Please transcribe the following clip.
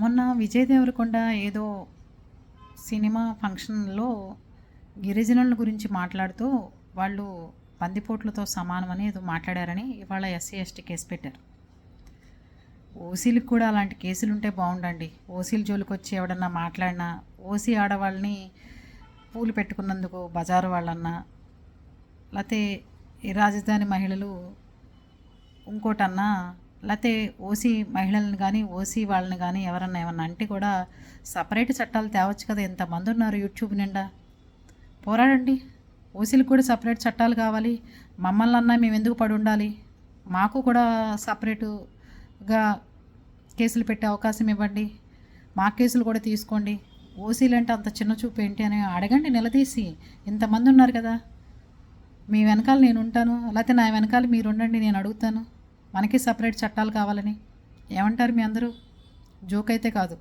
మొన్న విజయ్ దేవరకొండ ఏదో సినిమా ఫంక్షన్లో గిరిజనుల గురించి మాట్లాడుతూ వాళ్ళు బందిపోట్లతో సమానమని ఏదో మాట్లాడారని ఇవాళ ఎస్సీ ఎస్టీ కేసు పెట్టారు. ఓసీలకు కూడా అలాంటి కేసులు ఉంటే బాగుండండి. ఓసీల జోలికి వచ్చి ఎవడన్నా మాట్లాడినా ఓసీ ఆడవాళ్ళని పూలు పెట్టుకున్నందుకు బజారు వాళ్ళన్నా లేకపోతే రాజధాని మహిళలు ఇంకోటన్నా లేకపోతే ఓసీ మహిళలను కానీ ఓసీ వాళ్ళని కానీ ఎవరన్నా ఏమన్నా అంటే కూడా సపరేట్ చట్టాలు తేవచ్చు కదా ఎంతమంది ఉన్నారు యూట్యూబ్ నిండా. పోరాడండి. ఓసీలకు కూడా సపరేట్ చట్టాలు కావాలి. మమ్మల్ని అన్నా మేము ఎందుకు పడి ఉండాలి? మాకు కూడా సపరేటుగా కేసులు పెట్టే అవకాశం ఇవ్వండి. మా కేసులు కూడా తీసుకోండి. ఓసీలు అంటే అంత చిన్న చూపు ఏంటి అని అడగండి నిలదీసి. ఇంతమంది ఉన్నారు కదా. మీ వెనకాల నేను ఉంటాను. లేకపోతే నా వెనకాల మీరు ఉండండి నేను అడుగుతాను. మనకి సపరేట్ చట్టాలు కావాలని? ఏమంటారు మీ అందరూ? జోక్ అయితే కాదు.